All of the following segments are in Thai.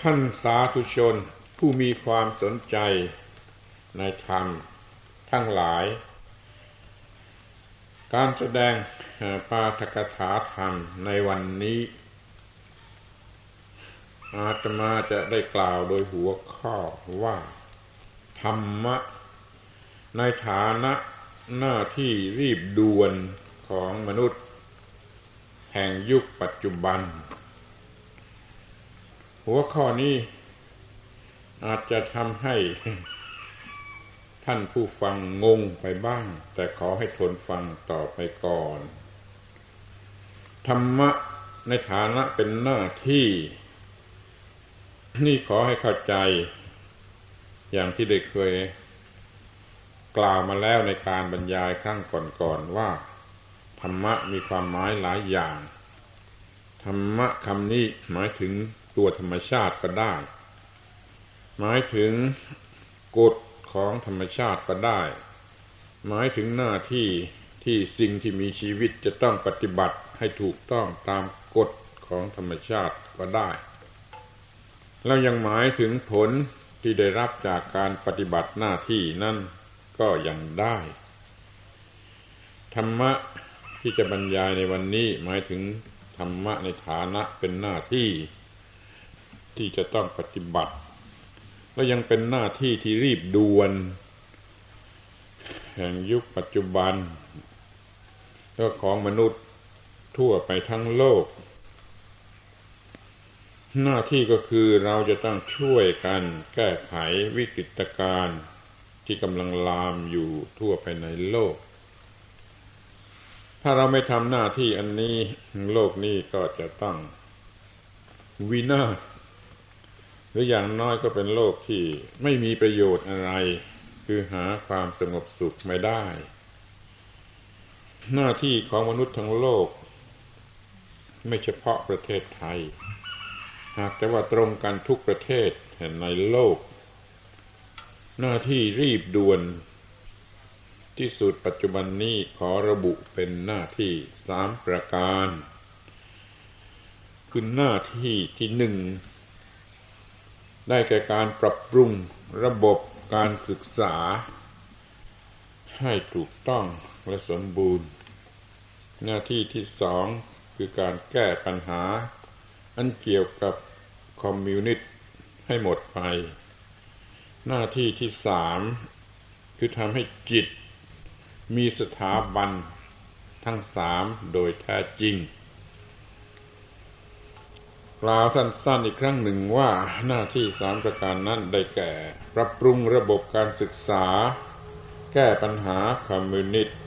ท่านสาธุชนผู้มีความสนใจในธรรมทั้งหลาย การแสดงปาฐกถาธรรมในวันนี้ อาตมาจะได้กล่าวโดยหัวข้อว่า ธรรมะ ในฐานะหน้าที่รีบด่วนของมนุษย์ แห่งยุคปัจจุบัน หัวข้อนี้อาจจะทำให้ ท่านผู้ฟังงงไปบ้าง แต่ขอให้ทนฟังต่อไปก่อน ธรรมะในฐานะเป็นหน้าที่ นี่ขอให้เข้าใจ อย่างที่ได้เคย กล่าวมาแล้วในการบรรยายครั้งก่อนๆว่า ธรรมะมีความหมายหลายอย่าง ธรรมะคำนี้หมายถึง ตัวธรรมชาติก็ได้ หมายถึงกฎของธรรมชาติก็ได้ หมายถึงหน้าที่ที่สิ่งที่มีชีวิตจะต้องปฏิบัติให้ถูกต้องตามกฎของธรรมชาติก็ได้แล้วยังหมายถึงผลที่ได้รับจากการปฏิบัติหน้าที่นั่นก็ยังได้ ธรรมะที่จะบรรยายในวันนี้หมายถึงธรรมะในฐานะเป็นหน้าที่ ที่จะต้องปฏิบัติ และยังเป็นหน้าที่ที่รีบด่วน แห่งยุคปัจจุบันก็ของมนุษย์ทั่วไปทั้งโลก หน้าที่ก็คือเราจะต้องช่วยกันแก้ไขวิกฤตการณ์ที่กำลังลามอยู่ทั่วไปในโลก ถ้าเราไม่ทำหน้าที่อันนี้โลกนี้ก็จะต้องวินาศ รืออย่างน้อยก็เป็นโลกที่ไม่มีประโยชน์อะไร คือหาความสงบสุขไม่ได้ หน้าที่ของมนุษย์ทั้งโลก ไม่เฉพาะประเทศไทย หากแต่ว่าตรงกันทุกประเทศในโลก หน้าที่รีบด่วนที่สุดปัจจุบันนี้ขอระบุเป็นหน้าที่สามประการ คือหน้าที่ที่หนึ่ง ได้แก่การปรับปรุงระบบการศึกษา ให้ถูกต้องและสมบูรณ์ หน้าที่ที่สองคือการแก้ปัญหา อันเกี่ยวกับคอมมิวนิสต์ให้หมดไป หน้าที่ที่สามคือทำให้จิต มีสถาบันทั้งสามโดยแท้จริง กล่าวสั้นๆอีกครั้งหนึ่งว่าหน้าที่สามประการนั้นได้แก่ ปรับปรุงระบบการศึกษา แก้ปัญหาคอมมิวนิสต์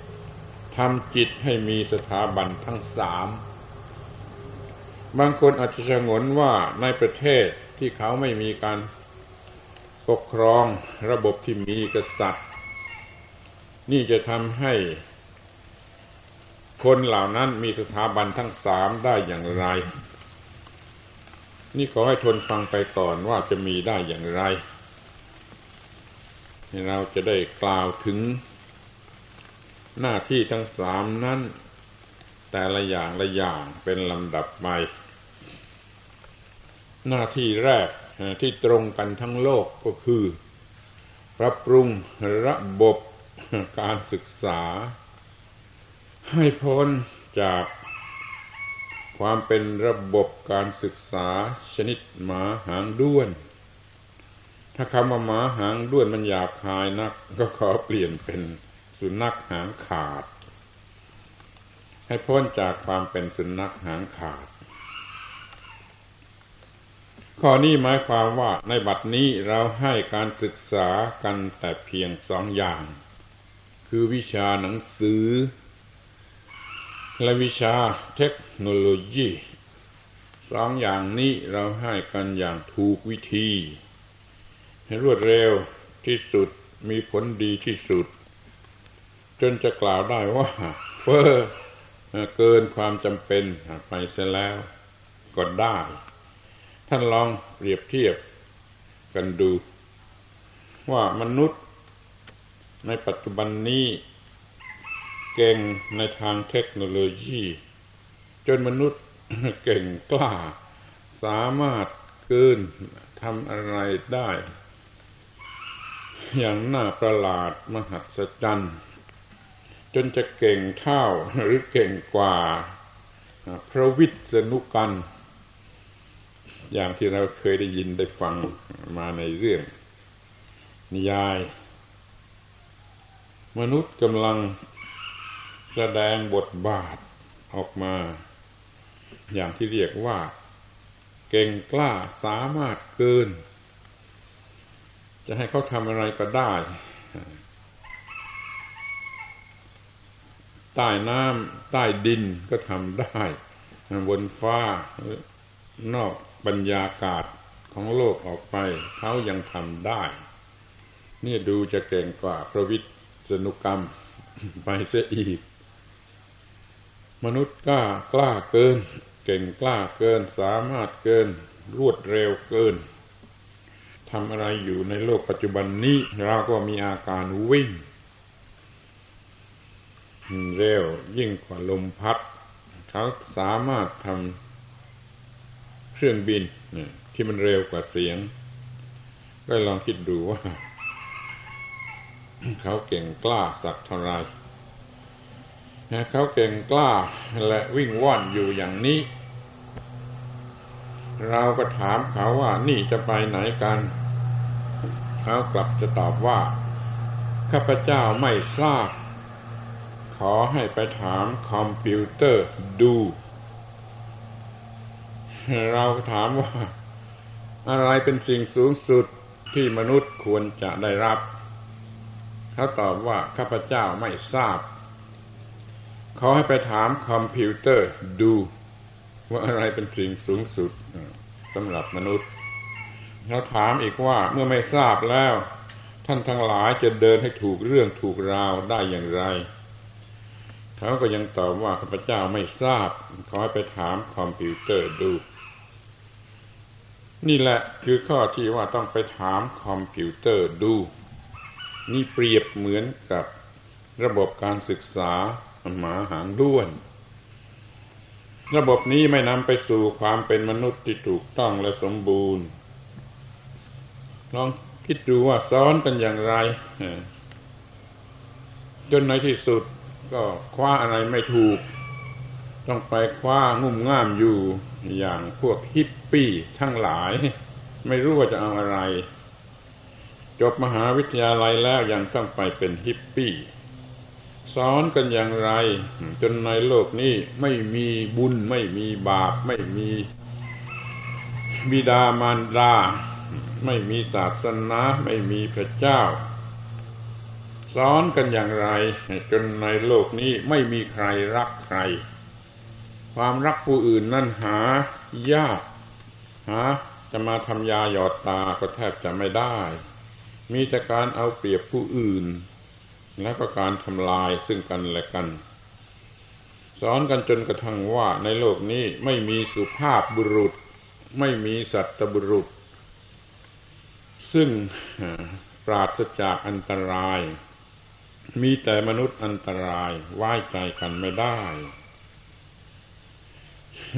ทำจิตให้มีสถาบันทั้งสามบางคนอาจจะชงนว่าในประเทศที่เขาไม่มีการปกครองระบบที่มีกษัตริย์ นี่จะทำให้คนเหล่านั้นมีสถาบันทั้งสามได้อย่างไร นี่ขอให้ทนฟังไปก่อนว่าจะมีได้อย่างไร เราจะได้กล่าวถึง หน้าที่ทั้งสามนั้น แต่ละอย่างละอย่างเป็นลำดับไปหน้าที่แรกที่ตรงกันทั้งโลกก็คือ ปรับปรุงระบบการศึกษา ให้พ้นจาก ความเป็นระบบการศึกษาชนิดหมาหางด้วน ถ้าคำว่าหมาหางด้วนมันหยาบคายนัก ก็ขอเปลี่ยนเป็นสุนัขหางขาด ให้พ้นจากความเป็นสุนัขหางขาด ข้อนี้หมายความว่าในบัดนี้เราให้การศึกษากันแต่เพียงสองอย่าง คือวิชาหนังสือ และวิชาเทค โนโลยีสองอย่างนี้เราให้กันอย่างถูกวิธีให้รวดเร็วที่สุดมีผลดีที่สุด จนจะกล่าวได้ว่าเฟอ้อเกินความจำเป็นไปเสียแล้วก็ได้ ท่านลองเปรียบเทียบกันดู ว่ามนุษย์ในปัจจุบันนี้ เก่งในทางเทคโนโลยี จนมนุษย์เก่งกล้า สามารถเกินทำอะไรได้ อย่างน่าประหลาดมหัศจรรย์จนจะเก่งเท่าหรือเก่งกว่า พระวิษณุกัน อย่างที่เราเคยได้ยินได้ฟังมาในเรื่อง นิยาย มนุษย์กำลังแสดงบทบาทออกมา อย่างที่เรียกว่า เก่งกล้าสามารถเกิน จะให้เขาทำอะไรก็ได้ ใต้น้ำใต้ดินก็ทำได้ บนฟ้านอกบรรยากาศของโลกออกไปเขายังทำได้ นี่ดูจะเก่งกว่าพระวิศนุกรรมไปเสียอีก มนุษย์กล้ากล้าเกิน เก่งกล้าเกินสามารถเกิน รวดเร็วเกินทำอะไรอยู่ในโลกปัจจุบันนี้ เราก็มีอาการวิ่ง เร็วยิ่งกว่าลมพัดเขาสามารถทำเครื่องบินที่มันเร็วกว่าเสียง ก็ลองคิดดูว่า เขาเก่งกล้าสักเท่าไร เขาเก่งกล้าและวิ่งว่อนอยู่อย่างนี้ เราก็ถามเขาว่านี่จะไปไหนกันเขากลับจะตอบว่าข้าพเจ้าไม่ทราบ ขอให้ไปถามคอมพิวเตอร์ดู เราถามว่า อะไรเป็นสิ่งสูงสุดที่มนุษย์ควรจะได้รับ เขาตอบว่าข้าพเจ้าไม่ทราบ ขอให้ไปถามคอมพิวเตอร์ดู ว่าอะไรเป็นสิ่งสูงสุดสำหรับมนุษย์เราถามอีกว่าเมื่อไม่ทราบแล้ว ท่านทั้งหลายจะเดินให้ถูกเรื่องถูกราวได้อย่างไร เขาก็ยังตอบว่าข้าพเจ้าไม่ทราบ ขอให้ไปถามคอมพิวเตอร์ดู นี่แหละคือข้อที่ว่าต้องไปถามคอมพิวเตอร์ดู นี่เปรียบเหมือนกับระบบการศึกษา หมาหางด้วน ระบบนี้ไม่นำไปสู่ความเป็นมนุษย์ที่ถูกต้องและสมบูรณ์ ลองคิดดูว่าซ้อนกันอย่างไร จนในที่สุดก็คว้าอะไรไม่ถูก ต้องไปคว้างุ่มง่ามอยู่อย่างพวกฮิปปี้ทั้งหลาย ไม่รู้ว่าจะเอาอะไร จบมหาวิทยาลัยแล้วยังต้องไปเป็นฮิปปี้ สอนกันอย่างไร จนในโลกนี้ไม่มีบุญไม่มีบาป ไม่มีบิดามารดา ไม่มีศาสนาไม่มีพระเจ้า สอนกันอย่างไร จนในโลกนี้ไม่มีใครรักใคร ความรักผู้อื่นนั่นหายากหาจะมาทำยาหยอดตาก็แทบจะไม่ได้ มีแต่การเอาเปรียบผู้อื่น และก็การทำลายซึ่งกันและกัน สอนกันจนกระทั่งว่าในโลกนี้ไม่มีสุภาพบุรุษ ไม่มีสัตบุรุษ ซึ่งปราศจากอันตราย มีแต่มนุษย์อันตรายไว้ใจกันไม่ได้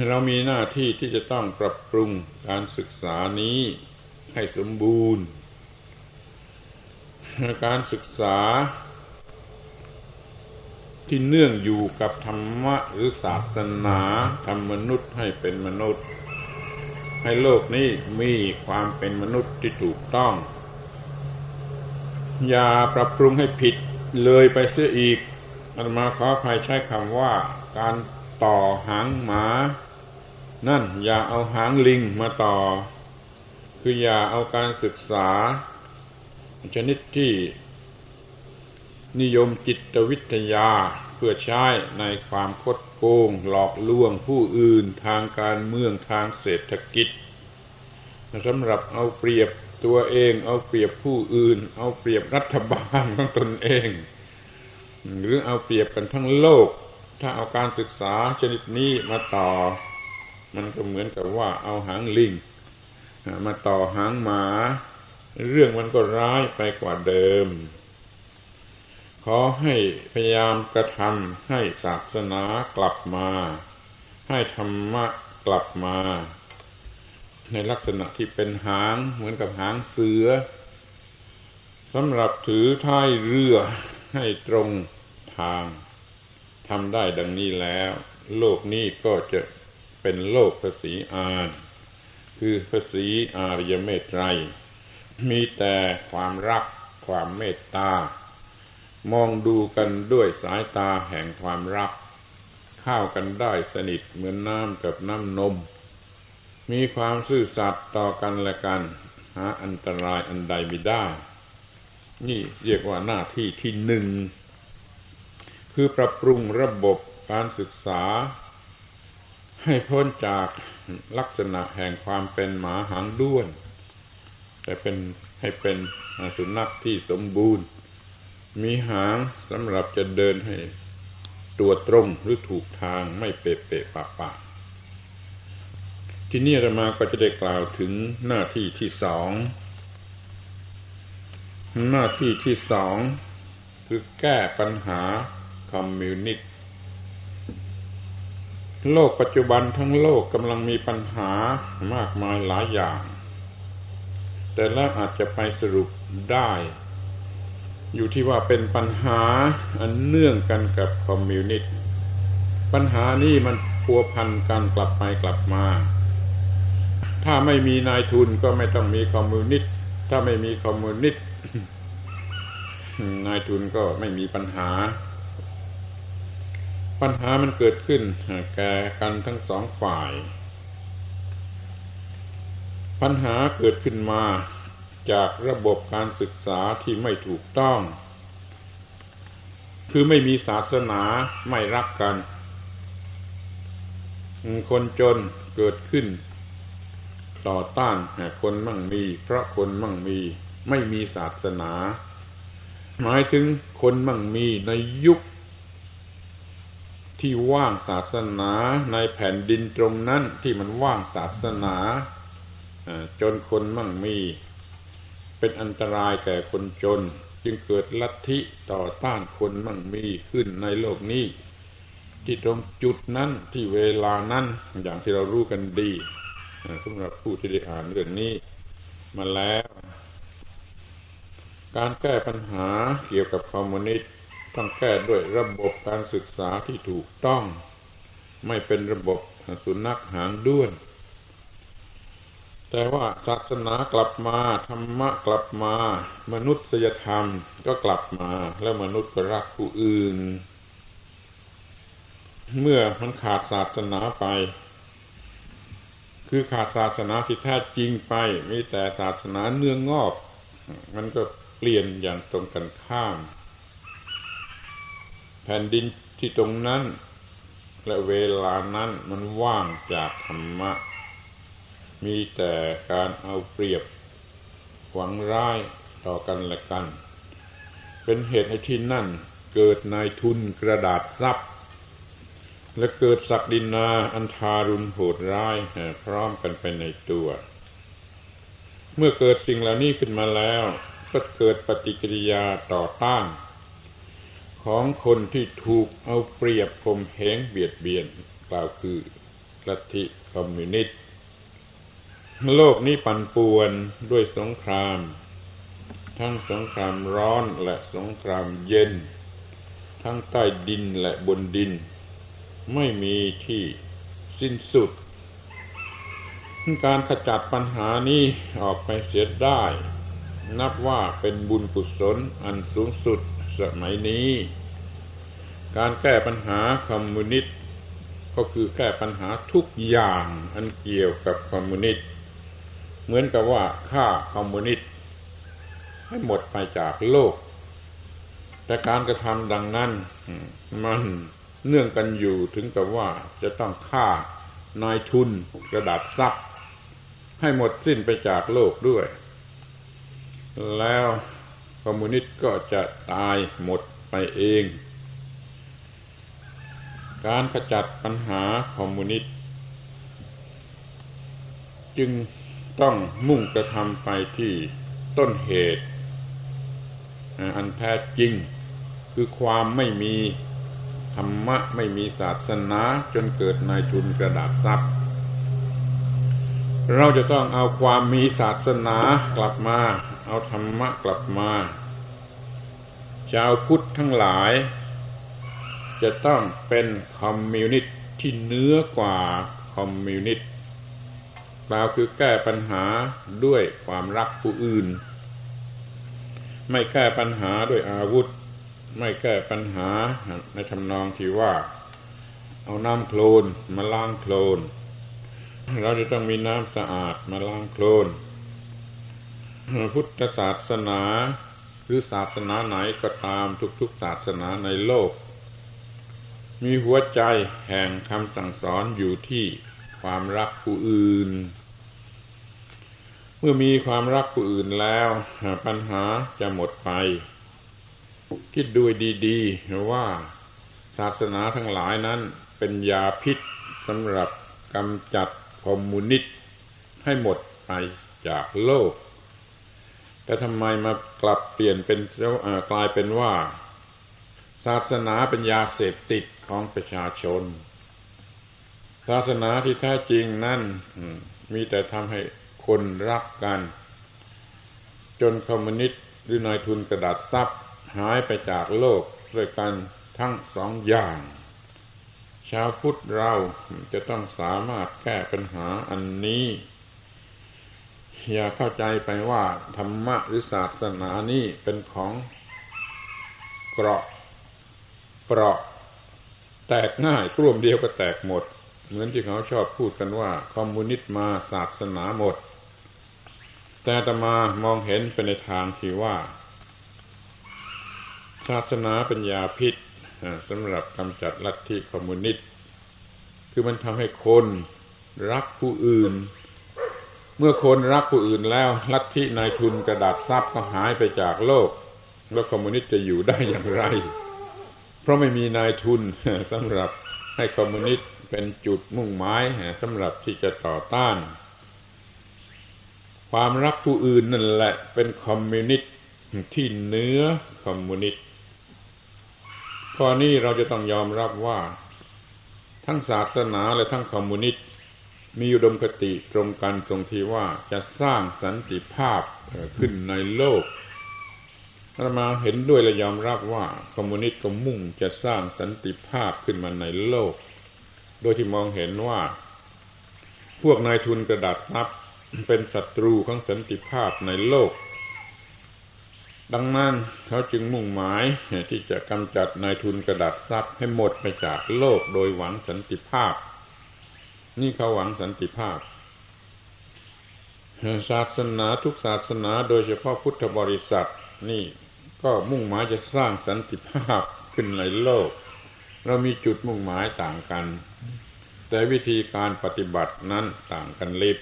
เรามีหน้าที่ที่จะต้องปรับปรุงการศึกษานี้ให้สมบูรณ์การศึกษา ที่เนื่องอยู่กับธรรมะหรือศาสนาทำมนุษย์ให้เป็นมนุษย์ ให้โลกนี้มีความเป็นมนุษย์ที่ถูกต้อง อย่าปรับปรุงให้ผิดเลยไปเสียอีกอันมาขอภัยใช้คำว่าการต่อหางหมา นั่นอย่าเอาหางลิงมาต่อ คืออย่าเอาการศึกษา ชนิดที่ นิยมจิตวิทยาเพื่อใช้ในความคดโกงหลอกลวงผู้อื่นทางการเมืองทางเศรษฐกิจสำหรับเอาเปรียบตัวเองเอาเปรียบผู้อื่น เอาเปรียบรัฐบาลของตนเอง หรือเอาเปรียบกันทั้งโลก ถ้าเอาการศึกษาชนิดนี้มาต่อ มันก็เหมือนกับว่าเอาหางลิงมาต่อหางหมา เรื่องมันก็ร้ายไปกว่าเดิม ขอให้พยายามกระทำให้ศาสนากลับมา ให้ธรรมะกลับมา ในลักษณะที่เป็นหางเหมือนกับหางเสือสำหรับถือท้ายเรือให้ตรงทางทำได้ดังนี้แล้ว โลกนี้ก็จะเป็นโลกภาษีอานคือภาษีอารยเมตไตรมีแต่ความรักความเมตตา มองดูกันด้วยสายตาแห่งความรัก เข้ากันได้สนิทเหมือนน้ำกับน้ำนม มีความซื่อสัตย์ต่อกันและกัน หาอันตรายอันใดไม่ได้ นี่เรียกว่าหน้าที่ที่หนึ่ง คือปรับปรุงระบบการศึกษา ให้พ้นจากลักษณะแห่งความเป็นหมาหางด้วน แต่เป็นให้เป็นสุนัขที่สมบูรณ์ มีหางสำหรับจะเดินให้ตัวตรงหรือถูกทางไม่เปะเปะปะปะที่นี้เรามาก็จะได้กล่าวถึงหน้าที่ที่สอง หน้าที่ที่สองคือแก้ปัญหาคอมมิวนิสต์โลกปัจจุบันทั้งโลกกำลังมีปัญหามากมายหลายอย่าง แต่แล้วอาจจะไปสรุปได้ อยู่ที่ว่าเป็นปัญหาอันเนื่องกันกับคอมมิวนิสต์ปัญหานี้มันพัวพันกันกลับไปกลับมา ถ้าไม่มีนายทุนก็ไม่ต้องมีคอมมิวนิสต์ถ้าไม่มีคอมมิวนิสต์นายทุนก็ไม่มีปัญหา ปัญหามันเกิดขึ้นแก่กันทั้งสองฝ่าย ปัญหาเกิดขึ้นมา จากระบบการศึกษาที่ไม่ถูกต้อง คือไม่มีศาสนาไม่รักกัน คนจนเกิดขึ้น ต่อต้านคนมั่งมีเพราะคนมั่งมีไม่มีศาสนา หมายถึงคนมั่งมีในยุค ที่ว่างศาสนาในแผ่นดินตรงนั้นที่มันว่างศาสนาจนคนมั่งมี เป็นอันตรายแก่คนจน จึงเกิดลัทธิต่อต้านคนมั่งมีขึ้นในโลกนี้ ที่ตรงจุดนั้นที่เวลานั้นอย่างที่เรารู้กันดีสำหรับผู้ที่ได้อ่านเรื่องนี้มาแล้ว การแก้ปัญหาเกี่ยวกับคอมมิวนิสต์ต้องแก้ด้วยระบบการศึกษาที่ถูกต้อง ไม่เป็นระบบสุนัขหางด้วน แต่ว่าศาสนากลับมา ธรรมะกลับมา มนุษยธรรมก็กลับมา แล้วมนุษย์ก็รักผู้อื่น เมื่อมันขาดศาสนาไป คือขาดศาสนาที่แท้จริงไปมีแต่ศาสนาเนื้องอก มันก็เปลี่ยนอย่างตรงกันข้าม แผ่นดินที่ตรงนั้น และเวลานั้นมันว่างจากธรรมะ มีแต่การเอาเปรียบ หวังร้ายต่อกันและกัน เป็นเหตุให้ที่นั่นเกิดนายทุนกระดาษซับและเกิดศักดินาอันทารุณโหดร้ายพร้อมกันไปในตัว เมื่อเกิดสิ่งเหล่านี้ขึ้นมาแล้ว ก็เกิดปฏิกิริยาต่อต้าน ของคนที่ถูกเอาเปรียบข่มเหงเบียดเบียนกล่าวคือลัทธิคอมมิวนิสต์ โลกนี้ปั่นป่วนด้วยสงคราม ทั้งสงครามร้อนและสงครามเย็น ทั้งใต้ดินและบนดิน ไม่มีที่สิ้นสุด การขจัดปัญหานี้ออกไปเสียได้ นับว่าเป็นบุญกุศลอันสูงสุดสมัยนี้ การแก้ปัญหาคอมมิวนิสต์ก็คือแก้ปัญหาทุกอย่างอันเกี่ยวกับคอมมิวนิสต์ เหมือนกับว่าฆ่าคอมมิวนิสต์ให้หมดไปจากโลก แต่การกระทำดังนั้น มันเนื่องกันอยู่ถึงกับว่าจะต้องฆ่านายทุนกระดาษซับให้หมดสิ้นไปจากโลกด้วย แล้วคอมมิวนิสต์ก็จะตายหมดไปเอง การขจัดปัญหาคอมมิวนิสต์จึง ต้องมุ่งกระทำไปที่ต้นเหตุ อันแท้จริง คือความไม่มีธรรมะไม่มีศาสนาจนเกิดนายทุนกระดาษทรัพย์เราจะต้องเอาความมีศาสนากลับมา เอาธรรมะกลับมาชาวพุทธทั้งหลาย จะต้องเป็นคอมมิวนิสต์ที่เนื้อกว่าคอมมิวนิสต์ ปล่าคือแก้ปัญหาด้วยความรักผู้อื่น ไม่แก้ปัญหาด้วยอาวุธ ไม่แก้ปัญหาในทำนองที่ว่า เอาน้ำโคลนมาล้างโคลนเราจะต้องมีน้ำสะอาดมาล้างโคลนพุทธศาสนา หรือศาสนาไหนก็ตามทุกๆศาสนาในโลก มีหัวใจแห่งคำสั่งสอนอยู่ที่ความรักผู้อื่น เมื่อมีความรักผู้อื่นแล้วปัญหาจะหมดไป คิดดูดีๆว่าศาสนาทั้งหลายนั้นเป็นยาพิษสำหรับกำจัดคอมมิวนิสต์ให้หมดไปจากโลก แต่ทำไมมากลับเปลี่ยนเป็นกลายเป็นว่า ศาสนาเป็นยาเสพติดของประชาชน ศาสนาที่แท้จริงนั่นมีแต่ทำให้ คนรักกัน จนคอมมิวนิสต์หรือนายทุนกระดาษทรัพย์หายไปจากโลกด้วยกันทั้งสองอย่าง ชาวพุทธเราจะต้องสามารถแก้ปัญหาอันนี้ อย่าเข้าใจไปว่าธรรมะหรือศาสนานี้เป็นของเกราะเปราะแตกง่ายกลุ่มเดียวก็แตกหมด เหมือนที่เขาชอบพูดกันว่า คอมมิวนิสต์มาศาสนาหมด แต่ตมามองเห็นเป็นในทางที่ว่า ศาสนาเป็นยาพิษสำหรับกำจัดลัทธิคอมมิวนิสต์คือมันทำให้คนรักผู้อื่น เมื่อคนรักผู้อื่นแล้ว ลัทธินายทุนกระดาษทรัพย์ก็หายไปจากโลก แล้วคอมมิวนิสต์จะอยู่ได้อย่างไร เพราะไม่มีนายทุนสำหรับให้คอมมิวนิสต์เป็นจุดมุ่งหมายสำหรับที่จะต่อต้าน ความรักผู้อื่นนั่นแหละ เป็นคอมมิวนิสต์ที่เนื้อคอมมิวนิสต์ข้อนี้เราจะต้องยอมรับว่า ทั้งศาสนาและทั้งคอมมิวนิสต์มีอุดมคติตรงกันตรงที่ว่าจะสร้างสันติภาพขึ้นในโลกเรามาเห็นด้วยและยอมรับว่าคอมมิวนิสต์ก็มุ่งจะสร้างสันติภาพขึ้นมาในโลก โดยที่มองเห็นว่า พวกนายทุนกระดาษทรัพย์ เป็นศัตรูของสันติภาพในโลก ดังนั้นเขาจึงมุ่งหมายที่จะกำจัดนายทุนกระดาษทรัพย์ให้หมดไปจากโลกโดยหวังสันติภาพ นี่เขาหวังสันติภาพศาสนาทุกศาสนาโดยเฉพาะพุทธบริษัทนี่ก็มุ่งหมายจะสร้างสันติภาพขึ้นในโลก เรามีจุดมุ่งหมายต่างกัน แต่วิธีการปฏิบัตินั้นต่างกันลิบ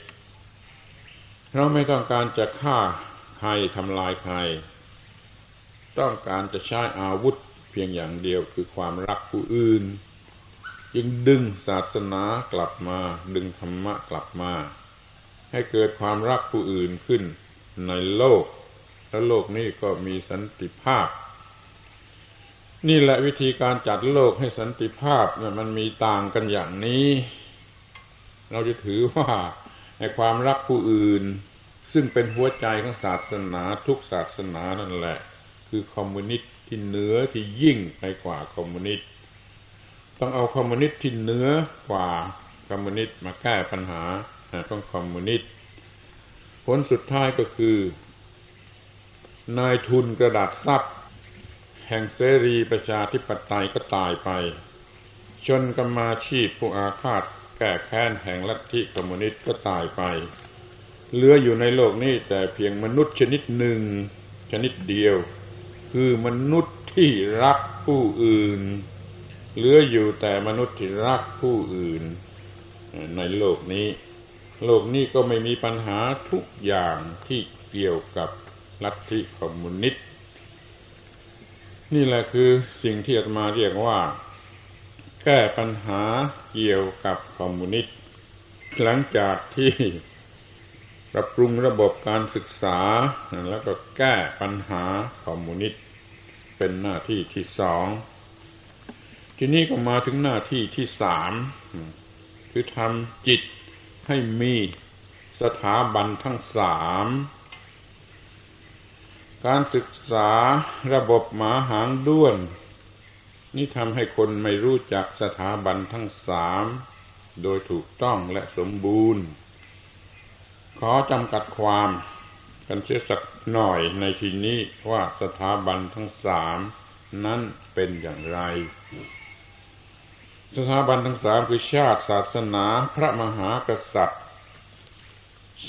เราไม่ต้องการจะฆ่าใครทำลายใคร ต้องการจะใช้อาวุธเพียงอย่างเดียวคือความรักผู้อื่น จึงดึงศาสนากลับมา ดึงธรรมะกลับมา ให้เกิดความรักผู้อื่นขึ้นในโลก แล้วโลกนี้ก็มีสันติภาพ นี่แหละวิธีการจัดโลกให้สันติภาพเนี่ยมันมีต่างกันอย่างนี้ เราจะถือว่า ในความรักผู้อื่น ซึ่งเป็นหัวใจของศาสนาทุกศาสนานั่นแหละ คือคอมมิวนิสต์ที่เหนือที่ยิ่งไปกว่าคอมมิวนิสต์ต้องเอาคอมมิวนิสต์ที่เหนือกว่าคอมมิวนิสต์มาแก้ปัญหาของคอมมิวนิสต์ผลสุดท้ายก็คือนายทุนกระดาษทรัพย์แห่งเสรีประชาธิปไตยก็ตายไป ชนกรรมาชีพผู้อาฆาต แก้แค้นแห่งลัทธิคอมมิวนิสต์ก็ตายไป เหลืออยู่ในโลกนี้แต่เพียงมนุษย์ชนิดหนึ่งชนิดเดียว คือมนุษย์ที่รักผู้อื่น เหลืออยู่แต่มนุษย์ที่รักผู้อื่น ในโลกนี้ โลกนี้ก็ไม่มีปัญหาทุกอย่างที่เกี่ยวกับลัทธิคอมมิวนิสต์นี่แหละคือสิ่งที่อาตมาเรียกว่า แก้ปัญหาเกี่ยวกับคอมมิวนิสต์หลังจากที่ปรับปรุงระบบการศึกษา แล้วก็แก้ปัญหาคอมมิวนิสต์เป็นหน้าที่ที่สอง ทีนี้ก็มาถึงหน้าที่ที่สามคือทำจิตให้มีสถาบันทั้งสามการศึกษาระบบหมาหางด้วน นี่ทำให้คนไม่รู้จักสถาบันทั้งสามโดยถูกต้องและสมบูรณ์ ขอจำกัดความกันเสียสักหน่อยในที่นี้ว่าสถาบันทั้งสามนั้นเป็นอย่างไร สถาบันทั้งสามคือชาติศาสนาพระมหากษัตริย์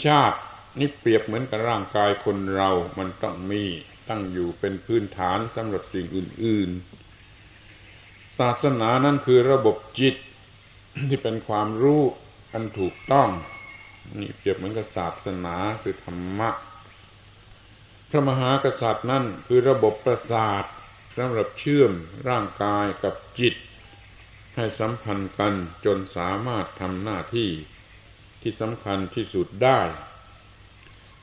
ชาตินี่เปรียบเหมือนกับร่างกายคนเรามันต้องมีตั้งอยู่เป็นพื้นฐานสำหรับสิ่งอื่น ๆ ศาสนานั่นคือระบบจิตที่เป็นความรู้อันถูกต้องนี่เปรียบเหมือนกับศาสนาคือธรรมะ พระมหากษัตริย์นั่นคือระบบประสาทสำหรับเชื่อมร่างกายกับจิต ให้สัมพันธ์กันจนสามารถทำหน้าที่ที่สำคัญที่สุดได้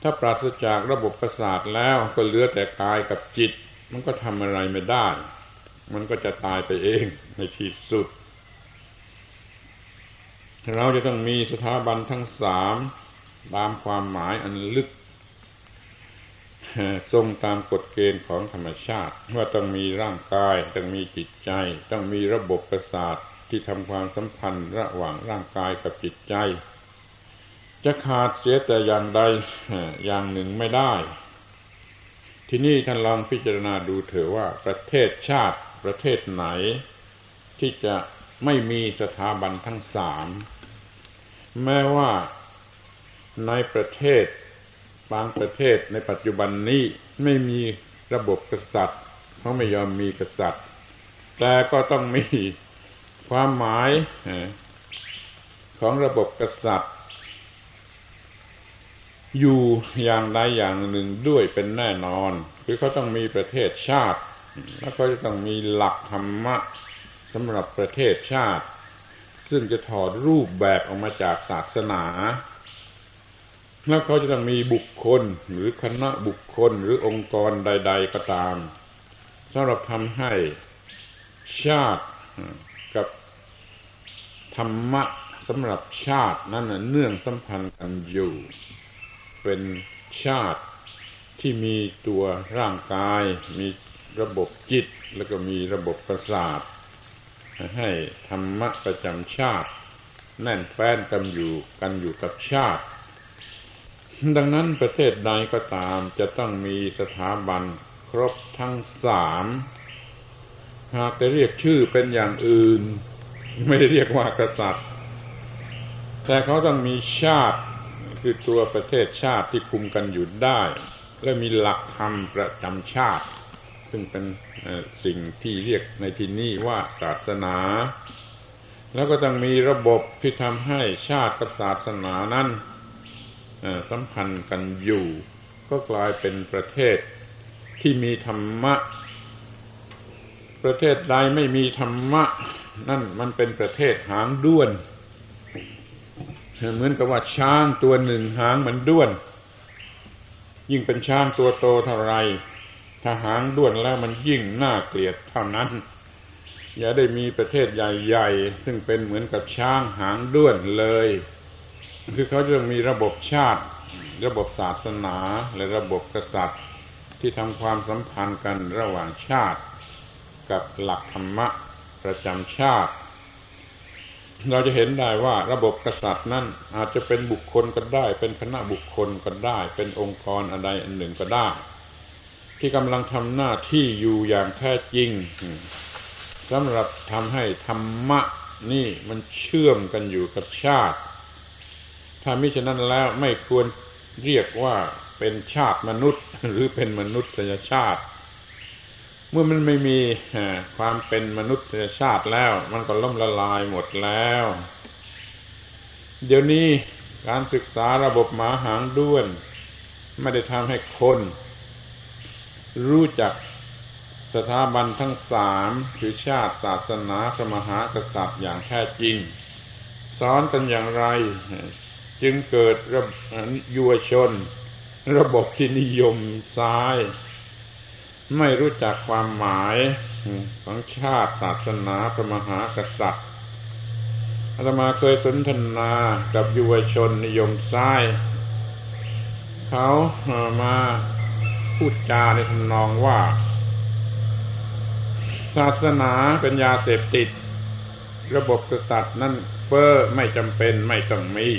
ถ้าปราศจากระบบประสาทแล้วก็เหลือแต่กายกับจิต มันก็ทำอะไรไม่ได้ มันก็จะตายไปเองในที่สุด เราจะต้องมีสถาบันทั้งสามตามความหมายอันลึกทรงตามกฎเกณฑ์ของธรรมชาติ ว่าต้องมีร่างกาย ต้องมีจิตใจ ต้องมีระบบประสาทที่ทำความสัมพันธ์ระหว่างร่างกายกับจิตใจ จะขาดเสียแต่อย่างใดอย่างหนึ่งไม่ได้ ที่นี่ท่านลองพิจารณาดูเถอะว่าประเทศชาติ ประเทศไหน ที่จะไม่มีสถาบันทั้งสามแม้ว่าในประเทศบางประเทศในปัจจุบันนี้ไม่มีระบบกษัตริย์เขาไม่ยอมมีกษัตริย์ แต่ก็ต้องมีความหมายของระบบกษัตริย์ อยู่อย่างใดอย่างหนึ่งด้วยเป็นแน่นอน คือเขาต้องมีประเทศชาติ แล้วก็จะต้องมีหลักธรรมะสำหรับประเทศชาติ ซึ่งจะถอดรูปแบบออกมาจากศาสนา แล้วเขาจะต้องมีบุคคลหรือคณะบุคคลหรือองค์กรใด ๆ ก็ตามสำหรับทำให้ชาติกับธรรมะสำหรับชาตินั้นเนื่องสัมพันธ์กันอยู่ เป็นชาติที่มีตัวร่างกาย มี ระบบจิตแล้วก็มีระบบประสาท ให้ธรรมะประจำชาติ แน่นแฟ้นกันอยู่กันอยู่กับชาติ ดังนั้นประเทศใดก็ตามจะต้องมีสถาบันครบทั้งสามหากจะเรียกชื่อเป็นอย่างอื่น ไม่ได้เรียกว่ากษัตริย์ แต่เขาต้องมีชาติคือตัวประเทศชาติที่คุมกันอยู่ได้ และมีหลักธรรมประจำชาติ ซึ่งเป็นสิ่งที่เรียกในที่นี้ว่าศาสนา แล้วก็ต้องมีระบบที่ทำให้ชาติกับศาสนานั้นสัมพันธ์กันอยู่ ก็กลายเป็นประเทศที่มีธรรมะ ประเทศใดไม่มีธรรมะ นั่นมันเป็นประเทศหางด้วน เหมือนกับว่าช้างตัวหนึ่งหางมันด้วน ยิ่งเป็นช้างตัวโตเท่าไร ถ้าหางด้วนแล้วมันยิ่งน่าเกลียดเท่านั้น อย่าได้มีประเทศใหญ่ๆ ซึ่งเป็นเหมือนกับช้างหางด้วนเลย คือเขาจะมีระบบชาติ ระบบศาสนาและระบบกษัตริย์ ที่ทำความสัมพันธ์กันระหว่างชาติ กับหลักธรรมะประจำชาติ เราจะเห็นได้ว่าระบบกษัตริย์นั้นอาจจะเป็นบุคคลก็ได้ เป็นคณะบุคคลก็ได้ เป็นองค์กรอะไรอันหนึ่งก็ได้ ที่กำลังทำหน้าที่อยู่อย่างแท้จริงสำหรับทำให้ธรรมะนี่มันเชื่อมกันอยู่กับชาติ ถ้ามิฉะนั้นแล้วไม่ควรเรียกว่าเป็นชาติมนุษย์ หรือเป็นมนุษยชาติ เมื่อมันไม่มีความเป็นมนุษยชาติแล้ว มันก็ล่มละลายหมดแล้ว เดี๋ยวนี้การศึกษาระบบหมาหางด้วน ไม่ได้ทำให้คน รู้จักสถาบันทั้งสามคือชาติศาสนาสมหากษัตริย์อย่างแท้จริง สอนกันอย่างไร จึงเกิดระยุวชน ระบบที่นิยมซ้าย ไม่รู้จักความหมายของชาติศาสนาพระมหากษัตริย์อาตมาเคยสนทนากับยุวชนนิยมซ้าย เขามา พูดจาในทำนองว่า ศาสนาเป็นยาเสพติด ระบบกษัตริย์นั่นเฟอ้อไม่จำเป็นไม่ต้องมี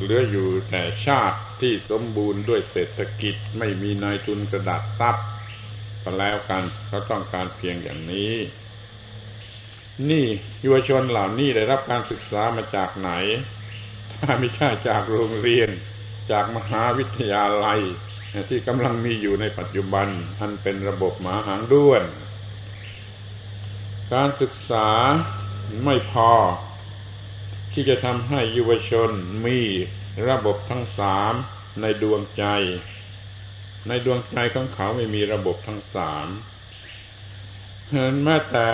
เหลืออยู่แต่ชาติที่สมบูรณ์ด้วยเศรษฐกิจไม่มีนายทุนกระดาษทรัพย์ก็แล้วกันเขาต้องการเพียงอย่างนี้ นี่ยุวชนเหล่านี้ได้รับการศึกษามาจากไหน ถ้าไม่ใช่จากโรงเรียน จากมหาวิทยาลัย ที่กำลังมีอยู่ในปัจจุบัน อันเป็นระบบหมาหางด้วน การศึกษาไม่พอ ที่จะทำให้ยุวชนมีระบบทั้งสามในดวงใจ ในดวงใจของเขาไม่มีระบบทั้งสามเห็นแม้แต่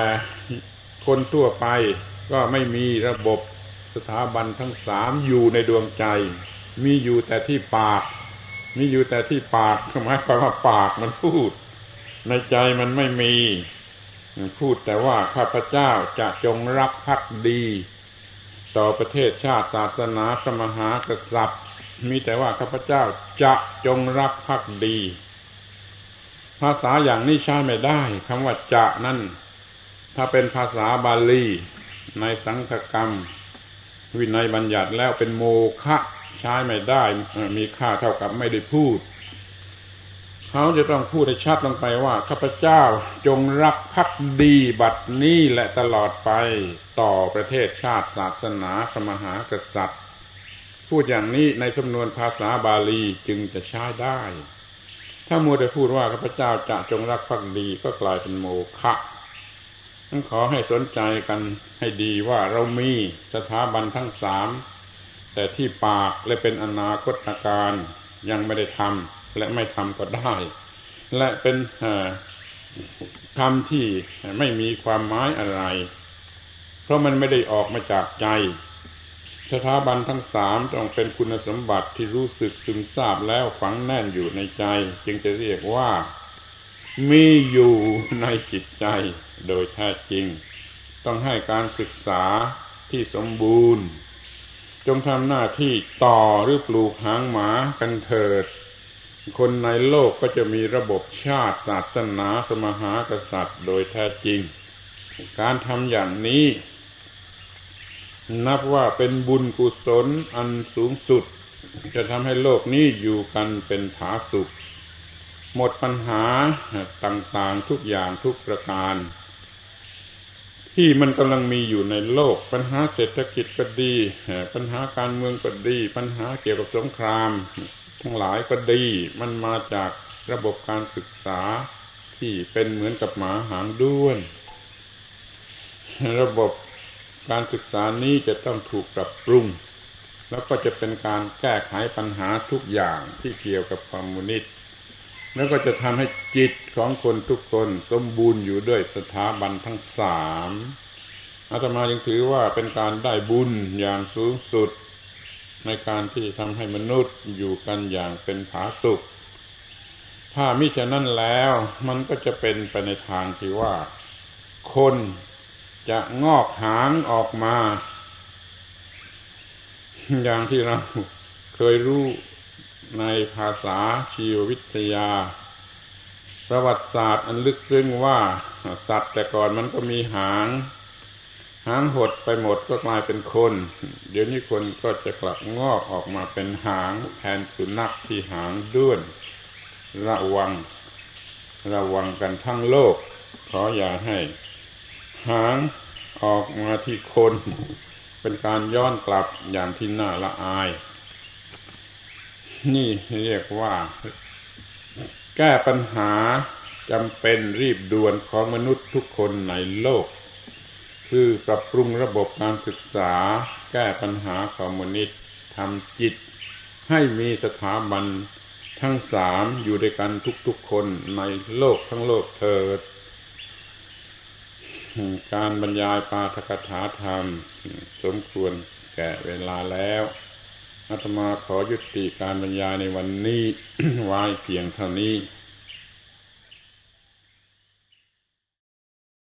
คนทั่วไปก็ไม่มีระบบสถาบันทั้งสามอยู่ในดวงใจ มีอยู่แต่ที่ปาก มีอยู่แต่ที่ปากหมายความว่าปากมันพูด ในใจมันไม่มี พูดแต่ว่าข้าพเจ้าจะจงรักภักดี ต่อประเทศชาติศาสนาสมหากษัตริย์ มีแต่ว่าข้าพเจ้าจะจงรักภักดี ภาษาอย่างนี้ใช้ไม่ได้คำว่าจะนั่น ถ้าเป็นภาษาบาลีในสังฆกรรม วินัยบัญญัติแล้วเป็นโมฆะ ใช้ไม่ได้มีค่าเท่ากับไม่ได้พูด เขาจะต้องพูดให้ชัดลงไปว่าข้าพเจ้าจงรักภักดีบัดนี้และตลอดไปต่อประเทศชาติศาสนาสมหากษัตริย์ พูดอย่างนี้ในสำนวนภาษาบาลีจึงจะใช้ได้ ถ้ามัวแต่พูดว่าข้าพเจ้าจะจงรักภักดีก็กลายเป็นโมฆะต้องขอให้สนใจกันให้ดีว่าเรามีสถาบันทั้งสาม แต่ที่ปากและเป็นอนาคตการยังไม่ได้ทำและไม่ทำก็ได้ และเป็นคำที่ไม่มีความหมายอะไร เพราะมันไม่ได้ออกมาจากใจสถาบันทั้งสามต้องเป็นคุณสมบัติที่รู้สึกซึมซาบแล้วฝังแน่นอยู่ในใจ จึงจะเรียกว่า มีอยู่ในจิตใจโดยแท้จริง ต้องให้การศึกษาที่สมบูรณ์ งทำหน้าที่ต่อหรือปลูกหางหมากันเถิด คนในโลกก็จะมีระบบชาติศาสนาสมหากษัตริย์โดยแท้จริง การทำอย่างนี้ นับว่าเป็นบุญกุศลอันสูงสุด จะทำให้โลกนี้อยู่กันเป็นผาสุข หมดปัญหาต่างๆทุกอย่างทุกประการ ที่มันกำลังมีอยู่ในโลก ปัญหาเศรษฐกิจก็ดี ปัญหาการเมืองก็ดี ปัญหาเกี่ยวกับสงคราม ทั้งหลายก็ดี มันมาจากระบบการศึกษาที่เป็นเหมือนกับหมาหางด้วน ระบบการศึกษานี้จะต้องถูกปรับปรุง แล้วก็จะเป็นการแก้ไขปัญหาทุกอย่างที่เกี่ยวกับคอมมิวนิสต์ แล้วก็จะทำให้จิตของคนทุกคนสมบูรณ์อยู่ด้วยสถาบันทั้งสามอาตมายังถือว่าเป็นการได้บุญอย่างสูงสุด ในการที่ทำให้มนุษย์อยู่กันอย่างเป็นผาสุข ถ้ามิฉะนั้นแล้วมันก็จะเป็นไปในทางที่ว่า คนจะงอกหางออกมา อย่างที่เราเคยรู้ ในภาษาชีววิทยา ประวัติศาสตร์อันลึกซึ้งว่าสัตว์แต่ก่อนมันก็มีหาง หางหดไปหมดก็กลายเป็นคน เดี๋ยวนี้คนก็จะกลับงอกออกมาเป็นหางแทนสุนัขที่หางด้วน ระวัง ระวังกันทั้งโลก ขออย่าให้ หางออกมาที่คน เป็นการย้อนกลับอย่างที่น่าละอาย นี่เรียกว่า แก้ปัญหาจำเป็นรีบด่วนของมนุษย์ทุกคนในโลก คือปรับปรุงระบบการศึกษา แก้ปัญหาคอมมนิสต์ทำจิต ให้มีสถาบันทั้งสามอยู่ด้วยกันทุกๆคนในโลกทั้งโลกเถิด การบรรยายปาทกถาธรรม สมควรแก่เวลาแล้ว อาตมาขอยุติการบรรยายในวันนี้ไว้เพียงเท่านี้